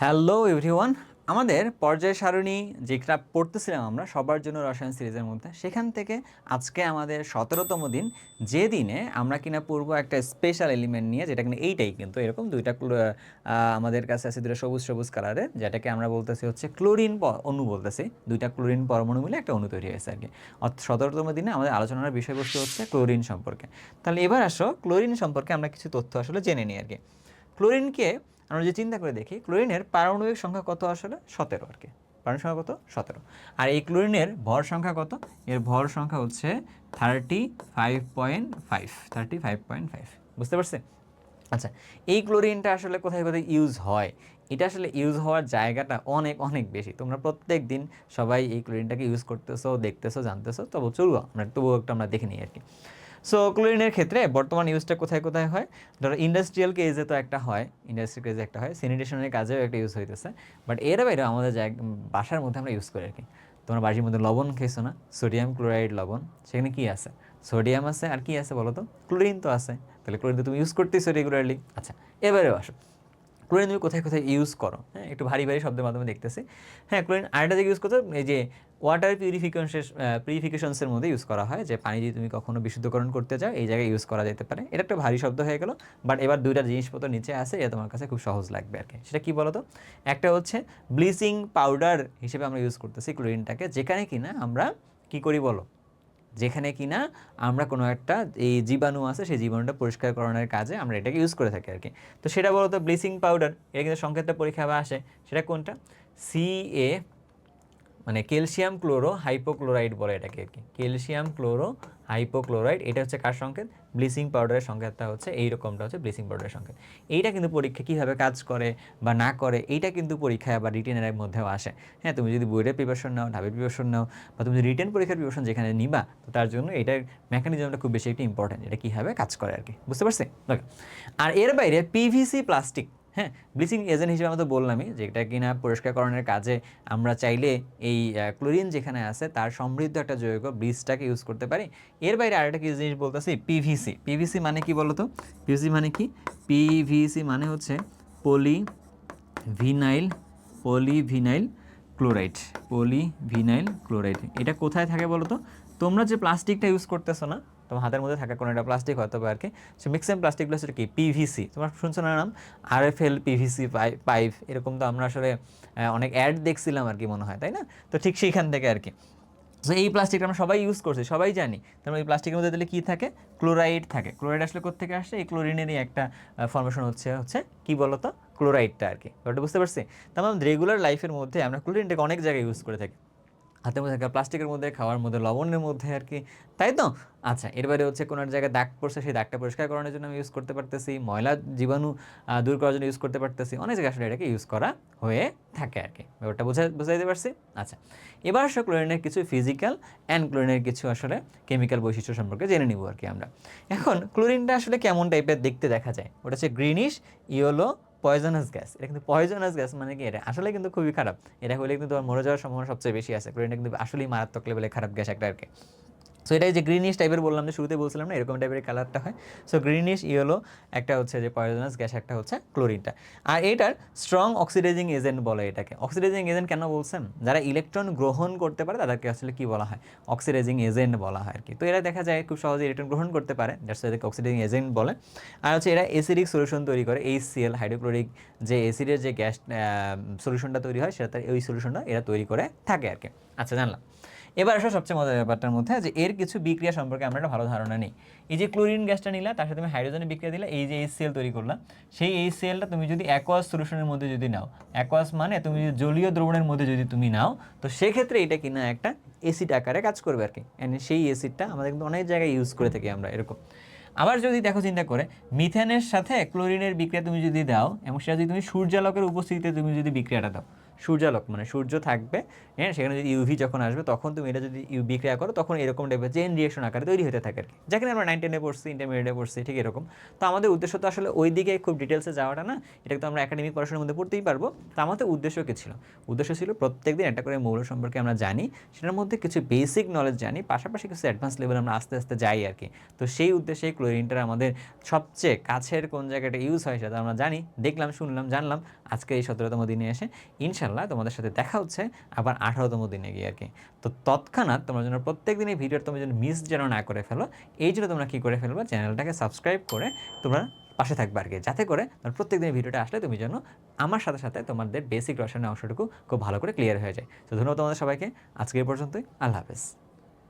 Hello everyone আমাদের পর্যায় সারণী যে যেটা পড়তেছিলাম আমরা, সবার জন্য রসায়ন সিরিজের মধ্যে, সেখান থেকে আজকে আমাদের সতেরোতম দিন, যে দিনে আমরা কিনা পূর্ব একটা স্পেশাল এলিমেন্ট নিয়ে, যেটা কিনা এইটাই কিন্তু, এরকম দুইটা আমাদের কাছে আছে দুটো সবুজ সবুজ কালারের যেটাকে আমরা বলতেছি হচ্ছে ক্লোরিন অণু বলতেছি। দুইটা ক্লোরিন পরমাণু মিলে একটা অণু তৈরি হয়েছে আর কি অর্থাৎ সতেরোতম দিনে আমাদের আলোচনার বিষয়বস্তু হচ্ছে ক্লোরিন সম্পর্কে। তাহলে এবার আসো ক্লোরিন সম্পর্কে আমরা কিছু তথ্য আসলে জেনে নিই আর কি ক্লোরিনকে আমরা যে চিন্তা করে দেখি, ক্লোরিনের পারমাণবিক সংখ্যা কত আসলে? সতেরো আর কি। পারমাণবিক সংখ্যা কত? সতেরো। আর এই ক্লোরিনের ভর সংখ্যা কত? এর ভর সংখ্যা হচ্ছে thirty five point five thirty five point five বুঝতে পারছে আচ্ছা এই ক্লোরিনটা আসলে কোথায় কোথায় ইউজ হয়? এটা আসলে ইউজ হওয়ার জায়গাটা অনেক অনেক বেশি। তোমরা প্রত্যেক দিন সবাই এই ক্লোরিনটাকে ইউজ করতেছো, দেখতেছো, জানতেছো, তবু চলুক আমরা তবুও একটু আমরা দেখে নিই আর কি। সো ক্লোরিনের ক্ষেত্রে বর্তমান ইউজটা কোথায় কোথায় হয়? ধরো ইন্ডাস্ট্রিয়াল কেজে তো একটা হয় ইন্ডাস্ট্রিয়াল কেজে একটা হয় স্যানিটেশনের কাজেও একটা ইউজ হইতেছে। বাট এর বাইরে আমাদের বাসার মধ্যে আমরা ইউজ করি আর কি। তোমরা বাড়ির মধ্যে লবণ খেয়েছো না? সোডিয়াম ক্লোরাইড লবণ, সেখানে কী আছে? সোডিয়াম আছে, আর কি আছে বলো তো ক্লোরিন তো আছে। তাহলে ক্লোরিন তো তুমি ইউজ করতেছো রেগুলারলি আচ্ছা এবারেও আসো। ক্লোরিন তুমি কোথায় কোথায় ইউজ করো? হ্যাঁ একটু ভারী ভারী শব্দের মাধ্যমে দেখতেছি। হ্যাঁ ক্লোরিন আরেকটা জায়গায় ইউজ করতে এই যে ওয়াটার পিউরিফিকেশন পিউরিফিকেশনসের মধ্যে ইউজ করা হয়। যে পানি যদি তুমি কখনো বিশুদ্ধকরণ করতে চাও, এই জায়গায় ইউজ করা যেতে পারে। এটা একটা ভারী শব্দ হয়ে গেল বাট এবার দুইটা জিনিসপত্র নিচে আসে এটা তোমার কাছে খুব সহজ লাগবে আর কি। সেটা কি বলো তো একটা হচ্ছে ব্লিচিং পাউডার হিসেবে আমরা ইউজ করতেছি ক্লোরিনটাকে। যেখানে কিনা আমরা কী করি বলো? যেখানে কিনা আমরা কোনো একটা এই জীবাণু আছে, সেই জীবাণুটা পরিষ্কার করানোর কাজে আমরা এটাকে ইউজ করে থাকি আর কি তো সেটা বলতো ব্লিচিং পাউডার এটা কিন্তু সংকেতটা পরীক্ষা বা আসে। সেটা কোনটা? সি এ মানে ক্যালসিয়াম ক্লোরো হাইপোক্লোরাইড বলে এটাকে আর কি ক্যালসিয়াম ক্লোরো হাইপোক্লোরাইড, এটা হচ্ছে কার সংকেত? ব্লিচিং পাউডারের সংকেতটা হচ্ছে, এই রকমটা হচ্ছে ব্লিচিং পাউডারের সংকেত। এইটা কিন্তু পরীক্ষা কীভাবে কাজ করে বা না করে, এইটা কিন্তু পরীক্ষায় বা রিটেনের মধ্যেও আসে। হ্যাঁ তুমি যদি বইয়ের প্রিপারেশন নাও, ঢাবের প্রিপারেশন নাও, বা তুমি যদি রিটেন পরীক্ষার প্রিপারেশন যেখানে নিবা, তো তার জন্য এটার মেকানিজমটা খুব বেশি একটা ইম্পর্টেন্ট এটা কীভাবে কাজ করে আর কি। বুঝতে পারছি? ওকে আর এর বাইরে পিভিসি প্লাস্টিক হ্যাঁ ব্লিচিং এজেন্ট হিসেবে আমরা তো বললামই যেটা কিনা পরিষ্কারকরণের কাজে আমরা চাইলে এই ক্লোরিন যেখানে আছে তার সমৃদ্ধ একটা জৈব ব্লিচটাকে ইউজ করতে পারি। এর বাইরে আরেকটা কি জিনিস বলতেছি পিভিসি পিভিসি মানে কি বলতো? পিভিসি মানে কি? পিভিসি মানে হচ্ছে poly vinyl polyvinyl chloride polyvinyl chloride এটা কোথায় থাকে বলো তো তোমরা যে প্লাস্টিকটা ইউজ করতেছো না তোমার হাতের মধ্যে থাকা কোনো একটা প্লাস্টিক হয়তো আর কি। সে মিক্সেম প্লাস্টিকগুলো সেটা কি? পিভিসি তোমার শুনছো না নাম? R F L PVC pipe এরকম তো আমরা আসলে অনেক অ্যাড দেখছিলাম আর কি মনে হয়, তাই না? তো ঠিক সেইখান থেকে আর কি। তো এই প্লাস্টিকটা আমরা সবাই ইউজ করছি, সবাই জানি। তারপর এই প্লাস্টিকের মধ্যে দিলে কী থাকে? ক্লোরাইড থাকে। ক্লোরাইড আসলে কোথেকে আসে এই ক্লোরিনেরই একটা ফর্মেশন হচ্ছে হচ্ছে কি বলতো? ক্লোরাইডটা আর কি। ব্যাপারটা বুঝতে পারছি? তার রেগুলার লাইফের মধ্যে আমরা ক্লোরিনটাকে অনেক জায়গায় ইউজ করে থাকি। হাতের মধ্যে থাকা প্লাস্টিকের মধ্যে, খাওয়ার মধ্যে, লবণের মধ্যে আর কি। তাই তো? আচ্ছা এর বাইরে হচ্ছে কোনো জায়গায় দাগ পড়ছে, সেই দাগটা পরিষ্কার করানোর জন্য আমি ইউজ করতে পারতেছি, ময়লা জীবাণু দূর করার জন্য ইউজ করতে পারতেছি। অনেক জায়গায় আসলে এটাকে ইউজ করা হয়ে থাকে আর কি। ব্যাপারটা বোঝা, বুঝাইতে পারছি? আচ্ছা এবার আসলে ক্লোরিনের কিছু ফিজিক্যাল অ্যান্ড ক্লোরিনের কিছু আসলে কেমিক্যাল বৈশিষ্ট্য সম্পর্কে জেনে নিব আর কি আমরা। এখন ক্লোরিনটা আসলে কেমন টাইপের দেখতে দেখা যায়? ওটা হচ্ছে গ্রিনিশ ইয়েলো পয়জনাস গ্যাস এটা কিন্তু পয়জনাস গ্যাস মানে কি এটা? আসলে কিন্তু খুবই খারাপ। এটা হলে কিন্তু তোমার মরে যাওয়ার সম্ভাবনা সবচেয়ে বেশি আছে। কারণ এটা কিন্তু আসলেই মারাত্মক লেভেলে খারাপ গ্যাস একটা আর কি। সো এটাই যে গ্রিনিশ টাইপের বললাম যে শুরুতে বলছিলাম না, এরকম টাইপের কালারটা হয়। সো গ্রিনিশ ইয়েলো একটা হচ্ছে যে পয়জনাস গ্যাস একটা হচ্ছে ক্লোরিনটা আর এটার স্ট্রং অক্সিডাইজিং এজেন্ট বলে এটাকে। অক্সিডাইজিং এজেন্ট কেন বলছেন? যারা ইলেকট্রন গ্রহণ করতে পারে, তাদেরকে আসলে কি বলা হয়? অক্সিডাইজিং এজেন্ট বলা হয় আর কি তো এরা দেখা যায় খুব সহজে ইলেকট্রন গ্রহণ করতে পারে দ্যাটস এদেরকে অক্সিডাইজিং এজেন্ট বলে। আর হচ্ছে এরা এসিডিক সলিউশন তৈরি করে এই সিএল হাইড্রোক্লোরিক যে এসিডের যে গ্যাস সলিউশনটা তৈরি হয়, সেটা ওই সলিউশনটা এরা তৈরি করে থাকে আর কি আচ্ছা জানলাম। এবার আসলে সবচেয়ে মজার ব্যাপারটার মধ্যে, যে এর কিছু বিক্রিয়া সম্পর্কে আমরা একটা ভালো ধারণা নেই। এই যে ক্লোরিন গ্যাসটা নিলা, তার সাথে তুমি হাইড্রোজেনের বিক্রিয়া দিলে, এই যে এই সেল তৈরি করলাম সেই এই সেলটা তুমি যদি অ্যাকোয়াস সলিউশনের মধ্যে যদি নাও অ্যাকোয়াস মানে তুমি যদি জলীয় দ্রবণের মধ্যে যদি তুমি নাও, তো সেক্ষেত্রে এটা কিনা একটা এসিড আকারে কাজ করবে আর কি And সেই এসিডটা আমাদের কিন্তু অনেক জায়গায় ইউজ করে থাকি আমরা এরকম। আবার যদি দেখো চিন্তা করে মিথেনের সাথে ক্লোরিনের বিক্রিয়া তুমি যদি দাও, এবং সেটা যদি তুমি সূর্যালোকের উপস্থিতিতে তুমি যদি বিক্রিয়াটা দাও সূর্যালোক মানে সূর্য থাকবে হ্যাঁ সেখানে যদি ইউভি যখন আসবে, তখন তুমি এটা যদি ইউ বিক্রিয়া করো, তখন এরকম টাইপের চেন রিয়েকশন আকারে তৈরি হতে থাকে আর কি। যেখানে আমরা নাইন টেনে পড়ছি ইন্টারমিডিয়েটে পড়ছি, ঠিক এরকম। তো আমাদের উদ্দেশ্য তো আসলে ওই দিকে খুব ডিটেলসে যাওয়াটা না এটা তো আমরা একাডেমিক পড়াশোনার মধ্যে পড়তেই পারব। তো আমাদের উদ্দেশ্য কী ছিল? উদ্দেশ্য ছিল প্রত্যেকদিন একটা করে মৌল সম্পর্কে আমরা জানি, সেটার মধ্যে কিছু বেসিক নলেজ জানি, পাশাপাশি কিছু অ্যাডভান্স লেভেল আমরা আস্তে আস্তে যাই আর কি। তো সেই উদ্দেশ্যে ক্লোরিনটা আমাদের সবচেয়ে কাছের কোন জায়গাটা ইউজ হয় সেটা আমরা জানি, দেখলাম, শুনলাম, জানলাম, আজকে এই সতেরোতম দিনে এসে ইনশাল্লাহ তোমাদের সাথে দেখা হচ্ছে আবার আঠারোতম দিনে গিয়ে আর কি। তো তৎক্ষণাৎ তোমরা যেন প্রত্যেক দিন এই ভিডিওর তোমরা যেন মিস যেন না করে ফেলো, এই জন্য তোমরা কী করে ফেলব চ্যানেলটাকে সাবস্ক্রাইব করে তোমরা পাশে থাকবে আর কি। যাতে করে তোমার প্রত্যেক দিন ভিডিওটা আসলে তুমি যেন আমার সাথে সাথে তোমাদের বেসিক রসায়নের অংশটুকু খুব ভালো করে ক্লিয়ার হয়ে যায়। তো ধন্যবাদ তোমাদের সবাইকে, আজকে এই পর্যন্তই, আল্লাহ হাফেজ।